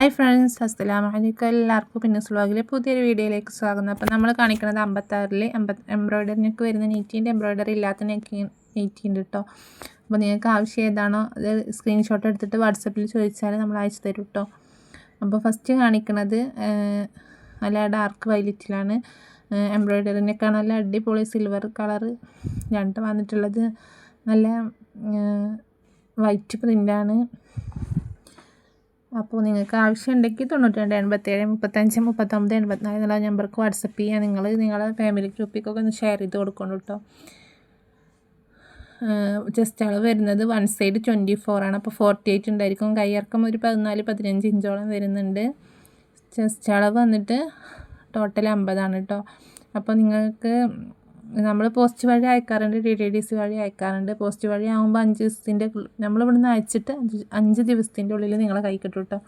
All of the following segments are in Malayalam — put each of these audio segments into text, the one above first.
ഹായ് ഫ്രണ്ട്സ് അസ്സലാമു അലൈക്കും. എല്ലാവർക്കും പിന്നെ സ്ലോഗിലെ പുതിയൊരു വീഡിയോയിലേക്ക് സ്വാഗതം. അപ്പോൾ നമ്മൾ കാണിക്കുന്നത് അമ്പത്താറിൽ അമ്പത് എംബ്രോയ്ഡറിനൊക്കെ വരുന്ന നെറ്റീന്റെ എംബ്രോയ്ഡറി ഇല്ലാത്ത നെറ്റി ഉണ്ട് കേട്ടോ അപ്പോൾ നിങ്ങൾക്ക് ആവശ്യം ഏതാണോ അത് സ്ക്രീൻഷോട്ട് എടുത്തിട്ട് വാട്സപ്പിൽ ചോദിച്ചാൽ നമ്മൾ അയച്ചു തരും കേട്ടോ അപ്പോൾ ഫസ്റ്റ് കാണിക്കുന്നത് നല്ല ഡാർക്ക് വൈലറ്റിലാണ് എംബ്രോയ്ഡറിനൊക്കെ നല്ല അടിപൊളി സിൽവർ കളർ രണ്ട് വന്നിട്ടുള്ളത്. നല്ല വൈറ്റ് പ്രിന്റാണ് അപ്പോൾ നിങ്ങൾക്ക് ആവശ്യമുണ്ടെങ്കിൽ തൊണ്ണൂറ്റി രണ്ട് എൺപത്തേഴ് മുപ്പത്തഞ്ച് മുപ്പത്തൊമ്പത് എൺപത്തിനാല് എന്നുള്ള നമ്പർക്ക് വാട്സപ്പ് ചെയ്യുക നിങ്ങൾ നിങ്ങളുടെ ഫാമിലി ഗ്രൂപ്പിക്കൊക്കെ ഒന്ന് ഷെയർ ചെയ്ത് കൊടുക്കണം കേട്ടോ. ജസ്റ്റ് അളവ് വരുന്നത് വൺ സൈഡ് ട്വന്റി ഫോർ ആണ്. അപ്പോൾ ഫോർട്ടി എയ്റ്റ് ഉണ്ടായിരിക്കും കയ്യിറക്കം ഒരു പതിനാല് പതിനഞ്ച് ഇഞ്ചോളം വരുന്നുണ്ട്. ജസ്റ്റ് അളവ് വന്നിട്ട് ടോട്ടൽ അമ്പതാണ് കേട്ടോ. അപ്പോൾ നിങ്ങൾക്ക് നമ്മൾ പോസ്റ്റ് വഴി അയക്കാറുണ്ട് ഡി ഡി ഡി സി വഴി അയക്കാറുണ്ട്. പോസ്റ്റ് വഴി ആകുമ്പോൾ അഞ്ച് ദിവസത്തിന്റെ നമ്മളിവിടുന്ന് അയച്ചിട്ട് അഞ്ച് അഞ്ച് ദിവസത്തിന്റെ ഉള്ളിൽ നിങ്ങളെ കൈ കിട്ടും കേട്ടോ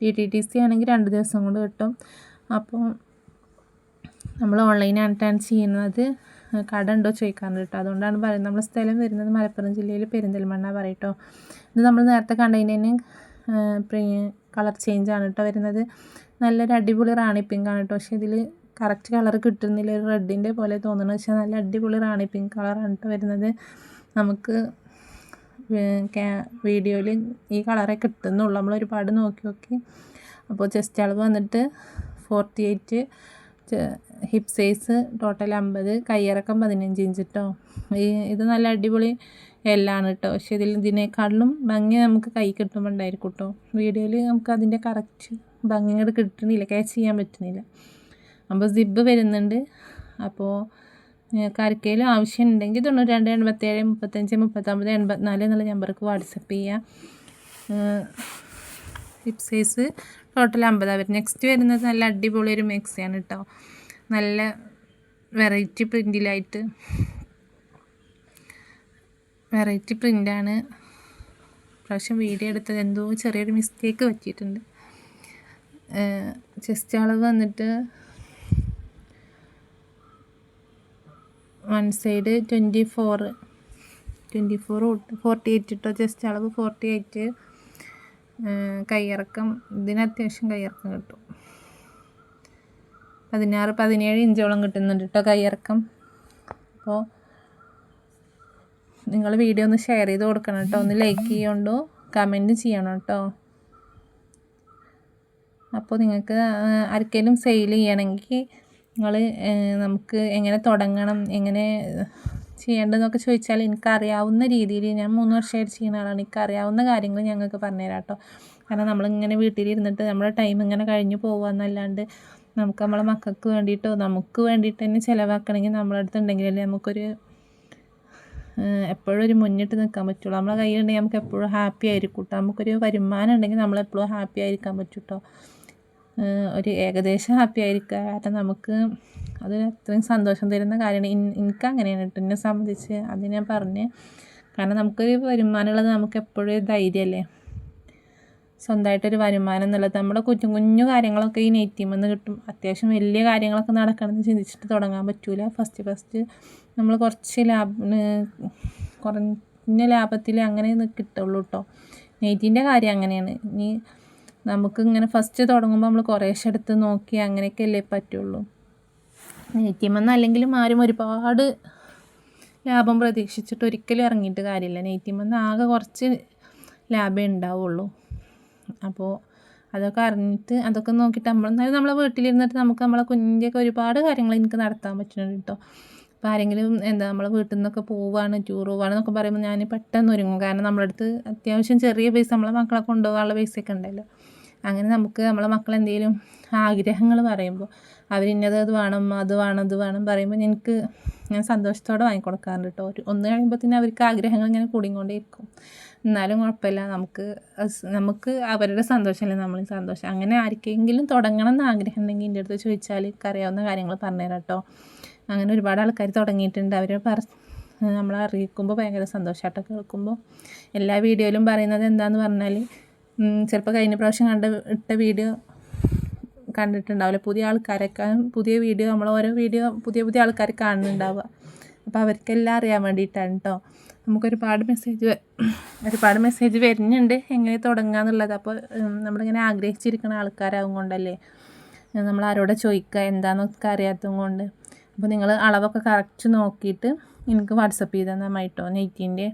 ഡി ഡി ഡി സി ആണെങ്കിൽ രണ്ട് ദിവസം കൊണ്ട് കിട്ടും. അപ്പോൾ നമ്മൾ ഓൺലൈനായിട്ടാണ് ചെയ്യുന്നത്. കട ഉണ്ടോ ചോദിക്കാറുണ്ട് കേട്ടോ അതുകൊണ്ടാണ് പറയുന്നത്. നമ്മുടെ സ്ഥലം വരുന്നത് മലപ്പുറം ജില്ലയിൽ പെരിന്തൽമണ്ണ പറയട്ടോ ഇത് നമ്മൾ നേരത്തെ കണ്ടതിന് കളർ ചേഞ്ച് ആണ് കേട്ടോ വരുന്നത്. നല്ലൊരു അടിപൊളി റാണി പിങ്ക് ആണ് കേട്ടോ പക്ഷേ ഇതിൽ കറക്റ്റ് കളർ കിട്ടുന്നില്ല. ഒരു റെഡിന്റെ പോലെ തോന്നുന്നു പക്ഷേ നല്ല അടിപൊളി റാണി പിങ്ക് കളർ കേട്ടോ വരുന്നത്. നമുക്ക് വീഡിയോയിൽ ഈ കളറേ കിട്ടുന്നുള്ളൂ. നമ്മൾ ഒരുപാട് നോക്കി നോക്കി. അപ്പോൾ ചെസ്റ്റ് അളവ് വന്നിട്ട് forty eight hip size total അമ്പത് കയ്യിറക്കം പതിനഞ്ച് ഇഞ്ച് കേട്ടോ ഈ ഇത് നല്ല അടിപൊളി എല്ലാണ് കേട്ടോ പക്ഷേ ഇതിൽ ഇതിനേക്കാളിലും ഭംഗി നമുക്ക് കൈ കിട്ടുമ്പോൾ ഉണ്ടായിരിക്കും കേട്ടോ വീഡിയോയിൽ നമുക്ക് അതിന്റെ കറക്റ്റ് ഭംഗി കിട്ടണില്ല. ക്യാച്ച് ചെയ്യാൻ പറ്റുന്നില്ല അപ്പോൾ സിബ് വരുന്നുണ്ട്. അപ്പോൾ നിങ്ങൾക്ക് ആർക്കെങ്കിലും ആവശ്യം ഉണ്ടെങ്കിൽ തൊണ്ണൂറ്റി രണ്ട് എൺപത്തേഴ് മുപ്പത്തഞ്ച് മുപ്പത്തൊമ്പത് എൺപത്തിനാല് എന്നുള്ള നമ്പർക്ക് വാട്സപ്പ് ചെയ്യുക ഹിപ് സൈസ് ടോട്ടൽ അമ്പതാണ് വരും നെക്സ്റ്റ് വരുന്നത് നല്ല അടിപൊളി ഒരു മിക്സിയാണ് കേട്ടോ നല്ല വെറൈറ്റി പ്രിന്റിലായിട്ട് വെറൈറ്റി പ്രിന്റാണ് പ്രാവശ്യം വീഡിയോ എടുത്തത് എന്തോ ചെറിയൊരു മിസ്റ്റേക്ക് പറ്റിയിട്ടുണ്ട്. ചെസ്റ്റ് അളവ് വന്നിട്ട് one side twenty four twenty four forty eight ഇട്ടോ? ജസ്റ്റ് അളവ് ഫോർട്ടി എയ്റ്റ് കയ്യിറക്കം ഇതിന് അത്യാവശ്യം കയ്യിറക്കം കിട്ടും. പതിനാറ് പതിനേഴ് ഇഞ്ചോളം കിട്ടുന്നുണ്ട് കേട്ടോ കയ്യിറക്കം അപ്പോൾ നിങ്ങൾ വീഡിയോ ഒന്ന് ഷെയർ ചെയ്ത് കൊടുക്കണം കേട്ടോ ഒന്ന് ലൈക്ക് ചെയ്യണ്ടോ? കമന്റ് ചെയ്യണം കേട്ടോ അപ്പോൾ നിങ്ങൾക്ക് ആർക്കെങ്കിലും സെയിൽ ചെയ്യണമെങ്കിൽ നിങ്ങൾ നമുക്ക് എങ്ങനെ തുടങ്ങണം എങ്ങനെ ചെയ്യേണ്ടതെന്നൊക്കെ ചോദിച്ചാൽ എനിക്കറിയാവുന്ന രീതിയിൽ ഞാൻ മൂന്ന് വർഷമായിട്ട് ചെയ്യുന്ന ആളാണ്. എനിക്കറിയാവുന്ന കാര്യങ്ങൾ ഞങ്ങൾക്ക് പറഞ്ഞുതരാം കേട്ടോ കാരണം നമ്മളിങ്ങനെ വീട്ടിലിരുന്നിട്ട് നമ്മുടെ ടൈം ഇങ്ങനെ കഴിഞ്ഞു പോകുക എന്നല്ലാണ്ട് നമുക്ക് നമ്മളെ മക്കൾക്ക് വേണ്ടിയിട്ടോ നമുക്ക് വേണ്ടിയിട്ട് തന്നെ ചിലവാക്കണമെങ്കിൽ നമ്മളെ അടുത്ത് നമുക്കൊരു എപ്പോഴും ഒരു മുന്നിട്ട് നിൽക്കാൻ പറ്റുള്ളൂ. നമ്മളെ കയ്യിലുണ്ടെങ്കിൽ നമുക്ക് എപ്പോഴും ഹാപ്പി ആയിരിക്കും കേട്ടോ നമുക്കൊരു വരുമാനം ഉണ്ടെങ്കിൽ നമ്മളെപ്പോഴും ഹാപ്പി ആയിരിക്കാൻ പറ്റും കേട്ടോ ഒരു ഏകദേശം ഹാപ്പി ആയിരിക്കുക. കാരണം നമുക്ക് അത് അത്രയും സന്തോഷം തരുന്ന കാര്യമാണ്. എനിക്ക് അങ്ങനെയാണ് കേട്ടോ എന്നെ സംബന്ധിച്ച് അത് ഞാൻ പറഞ്ഞ്. കാരണം നമുക്കൊരു വരുമാനമുള്ളത് നമുക്ക് എപ്പോഴും ധൈര്യമല്ലേ? സ്വന്തമായിട്ടൊരു വരുമാനം എന്നുള്ളത്. നമ്മുടെ കുഞ്ഞു കുഞ്ഞു കാര്യങ്ങളൊക്കെ ഈ നെയ്റ്റിമെന്ന് കിട്ടും. അത്യാവശ്യം വലിയ കാര്യങ്ങളൊക്കെ നടക്കണമെന്ന് ചിന്തിച്ചിട്ട് തുടങ്ങാൻ പറ്റില്ല ഫസ്റ്റ് ഫസ്റ്റ് നമ്മൾ കുറച്ച് ലാഭ കുറഞ്ഞ ലാഭത്തിൽ അങ്ങനെ കിട്ടുള്ളൂ കേട്ടോ നെയ്റ്റിന്റെ കാര്യം അങ്ങനെയാണ്. ഇനി നമുക്കിങ്ങനെ ഫസ്റ്റ് തുടങ്ങുമ്പോൾ നമ്മൾ കുറേശ്ശെ എടുത്ത് നോക്കി അങ്ങനെയൊക്കെയല്ലേ പറ്റുള്ളൂ. നെയ്റ്റിമെന്ന് അല്ലെങ്കിലും ആരും ഒരുപാട് ലാഭം പ്രതീക്ഷിച്ചിട്ട് ഒരിക്കലും ഇറങ്ങിയിട്ട് കാര്യമില്ല. നെയ്റ്റിമെന്ന് ആകെ കുറച്ച് ലാഭമേ ഉണ്ടാവുള്ളൂ. അപ്പോൾ അതൊക്കെ അറിഞ്ഞിട്ട് അതൊക്കെ നോക്കിയിട്ട് നമ്മൾ എന്നാലും നമ്മളെ വീട്ടിലിരുന്നിട്ട് നമുക്ക് നമ്മളെ കുഞ്ഞിന്റെയൊക്കെ ഒരുപാട് കാര്യങ്ങൾ എനിക്ക് നടത്താൻ പറ്റുന്നുണ്ട് കേട്ടോ അപ്പോൾ ആരെങ്കിലും എന്താ നമ്മളെ വീട്ടിൽ നിന്നൊക്കെ പോവുകയാണ് ടൂർ പോവുകയാണ് എന്നൊക്കെ പറയുമ്പോൾ ഞാൻ പെട്ടെന്ന് ഒരുങ്ങും. കാരണം നമ്മുടെ അടുത്ത് അത്യാവശ്യം ചെറിയ പൈസ നമ്മളെ മക്കളെ കൊണ്ടുപോകാനുള്ള പൈസയൊക്കെ ഉണ്ടല്ലോ. അങ്ങനെ നമുക്ക് നമ്മളെ മക്കൾ എന്തെങ്കിലും ആഗ്രഹങ്ങൾ പറയുമ്പോൾ അവർ ഇന്നത് അത് വേണം അത് വേണം അത് വേണം പറയുമ്പോൾ എനിക്ക് ഞാൻ സന്തോഷത്തോടെ വാങ്ങിക്കൊടുക്കാറുണ്ട് കേട്ടോ ഒന്ന് തന്നെ അവർക്ക് ആഗ്രഹങ്ങൾ ഇങ്ങനെ കൂടിക്കൊണ്ടേയിരിക്കും. എന്നാലും കുഴപ്പമില്ല. നമുക്ക് നമുക്ക് അവരുടെ സന്തോഷമല്ലേ നമ്മൾ സന്തോഷം. അങ്ങനെ ആർക്കെങ്കിലും തുടങ്ങണം എന്ന് ആഗ്രഹം ഉണ്ടെങ്കിൽ എന്റെ അടുത്ത് ചോദിച്ചാൽ അറിയാവുന്ന കാര്യങ്ങൾ പറഞ്ഞുതരാം കേട്ടോ അങ്ങനെ ഒരുപാട് ആൾക്കാർ തുടങ്ങിയിട്ടുണ്ട്. അവരെ പറ നമ്മളെ അറിയിക്കുമ്പോൾ ഭയങ്കര സന്തോഷമായിട്ടൊക്കെ കേൾക്കുമ്പോൾ എല്ലാ വീഡിയോയിലും പറയുന്നത് എന്താണെന്ന് പറഞ്ഞാൽ ചിലപ്പോൾ കഴിഞ്ഞ പ്രാവശ്യം കണ്ട ഇട്ട വീഡിയോ കണ്ടിട്ടുണ്ടാവില്ല. പുതിയ ആൾക്കാരൊക്കെ പുതിയ വീഡിയോ നമ്മൾ ഓരോ വീഡിയോ പുതിയ പുതിയ ആൾക്കാർ കാണുന്നുണ്ടാവുക. അപ്പോൾ അവർക്കെല്ലാം അറിയാൻ വേണ്ടിയിട്ടാണ് കേട്ടോ നമുക്കൊരുപാട് മെസ്സേജ് ഒരുപാട് മെസ്സേജ് വരുന്നുണ്ട്. എങ്ങനെ തുടങ്ങുക എന്നുള്ളത് അപ്പോൾ നമ്മളിങ്ങനെ ആഗ്രഹിച്ചിരിക്കുന്ന ആൾക്കാരാകും കൊണ്ടല്ലേ. നമ്മൾ ആരോടെ ചോദിക്കുക എന്താണെന്നൊക്കെ അറിയാത്തത് കൊണ്ട്. അപ്പോൾ നിങ്ങൾ അളവൊക്കെ കറക്റ്റ് നോക്കിയിട്ട് എനിക്ക് വാട്സപ്പ് ചെയ്ത് നന്നായിട്ടോ നെയ്റ്റിന്റെ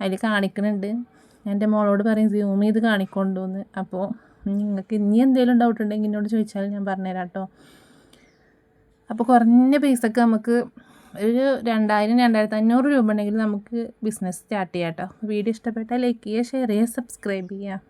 അതിൽ കാണിക്കുന്നുണ്ട് എന്റെ മോളോട് പറയും സൂം ചെയ്ത് കാണിക്കൊണ്ടു എന്ന് അപ്പോൾ നിങ്ങൾക്ക് ഇനി എന്തെങ്കിലും ഡൗട്ട് ഉണ്ടെങ്കിൽ എന്നോട് ചോദിച്ചാൽ ഞാൻ പറഞ്ഞുതരാം കേട്ടോ. അപ്പോൾ കുറഞ്ഞ പൈസക്ക് നമുക്ക് ഒരു രണ്ടായിരം രണ്ടായിരത്തി അഞ്ഞൂറ് രൂപ ഉണ്ടെങ്കിൽ നമുക്ക് ബിസിനസ് സ്റ്റാർട്ട് ചെയ്യാം കേട്ടോ. വീഡിയോ ഇഷ്ടപ്പെട്ടാൽ ലൈക്ക് ചെയ്യുക ഷെയർ ചെയ്യുക സബ്സ്ക്രൈബ് ചെയ്യുക.